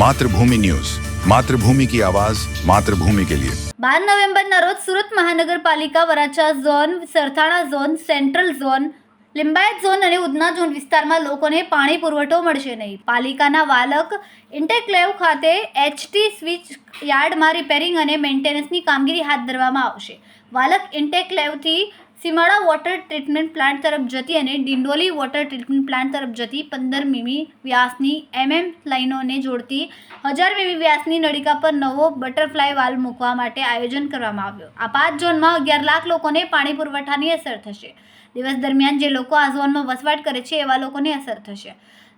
Mathrubhumi news. Mathrubhumi કી આવાજ, માતૃભૂમિ કે લિયે. બાર નવેમ્બરના રોજ સુરત મહાનગરપાલિકા Varachha zone, Sarthana zone, central zone, Limbayat zone અને ઉધના ઝોન વિસ્તારમાં લોકોને પાણી પુરવઠો મળશે નહીં. પાલિકાના વાલક ઇન્ટેકલેવ ખાતે એચટી સ્વિચ યાર્ડમાં રિપેરિંગ અને મેન્ટેનન્સની કામગીરી હાથ ધરવામાં આવશે. વાલક ઇન્ટેકલેવથી સીમાડા વોટર ટ્રીટમેન્ટ પ્લાન્ટ તરફ જતી અને ડિંડોલી વોટર ટ્રીટમેન્ટ પ્લાન્ટ તરફ જતી પંદર મીમી વ્યાસની એમએમ લાઇનોને જોડતી હજાર મીમી વ્યાસની નળિકા પર નવો બટરફ્લાય વાલ મૂકવા માટે આયોજન કરવામાં આવ્યું. આ પાંચ ઝોનમાં અગિયાર લાખ લોકોને પાણી પુરવઠાની અસર થશે. દિવસ દરમિયાન જે લોકો આ ઝોનમાં વસવાટ કરે છે, એવા લોકોને અસર થશે.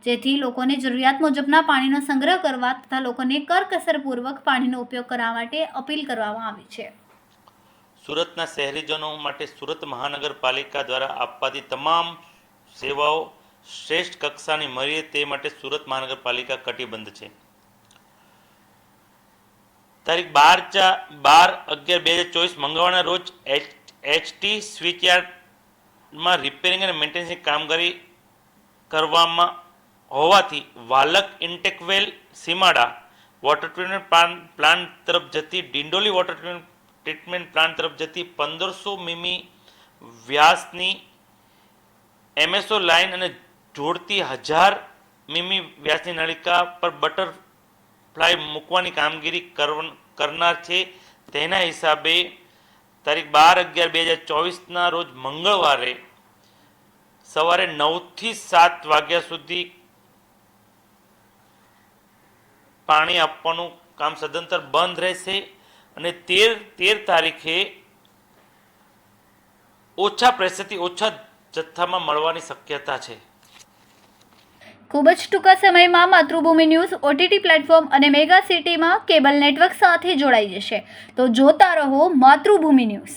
જેથી લોકોને જરૂરિયાત મુજબના પાણીનો સંગ્રહ કરવા તથા લોકોને કરકસરપૂર્વક પાણીનો ઉપયોગ કરવા માટે અપીલ કરવામાં આવી છે. સુરતના શહેરીજનો માટે સુરત મહાનગરપાલિકા દ્વારા આપવાતી તમામ સેવાઓ શ્રેષ્ઠ કક્ષાની મળીએ તે માટે સુરત મહાનગરપાલિકા કટિબદ્ધ છે. તારીખ બાર ચાર બાર અગિયાર બે હજાર ચોવીસ મંગળવારના રોજ એચ, એચટી સ્વિચયાર્ડમાં રિપેરિંગ અને મેન્ટેનન્સની કામગીરી કરવામાં હોવાથી Valak intake well Simada water treatment plant plant તરફ જતી Dindoli water treatment treatment plant તરફ જતી પંદરસો મીમી વ્યાસની એમએસઓ લાઇન અને જોડતી હજાર મીમી વ્યાસની નળિકા પર બટર ફ્લાય મૂકવાની કામગીરી કરનાર છે. તેના હિસાબે તારીખ બાર અગિયાર બે હજાર ચોવીસના રોજ મંગળવારે સવારે નવથી સાત વાગ્યા સુધી પાણી આપવાનું કામ સદંતર બંધ રહેશે. અને તેર તેર તારીખે ઓછા પ્રેશરથી ઓછા જથ્થામાં મળવાની શક્યતા છે. ખૂબ જ ટૂંકા સમયમાં માતૃભૂમિ ન્યૂઝ ઓટીટી પ્લેટફોર્મ અને મેગા સિટીમાં કેબલ નેટવર્ક સાથે જોડાઈ જશે. તો જોતા રહો માતૃભૂમિ ન્યૂઝ.